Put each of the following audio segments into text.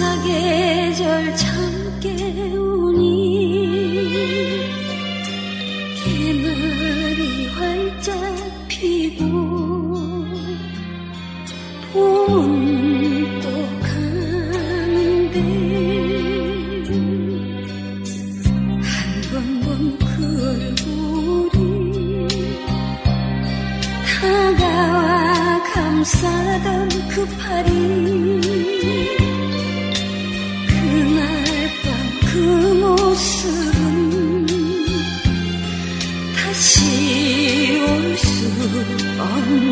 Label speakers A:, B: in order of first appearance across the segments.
A: 사계절 참 깨 우니 개나리 활짝 피고 봄은 또 가는데 한 번 본 그 얼굴이 다가와 감싸던 그 팔이 모습은 다시 올 수 없네.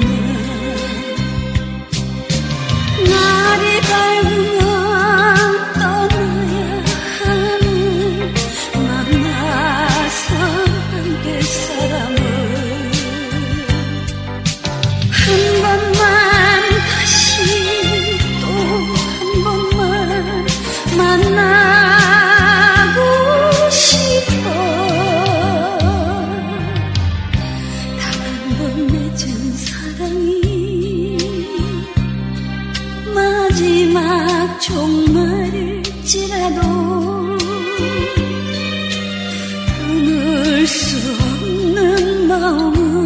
A: 날이 밝으 막 종말일지라도 끊을 수 없는 마음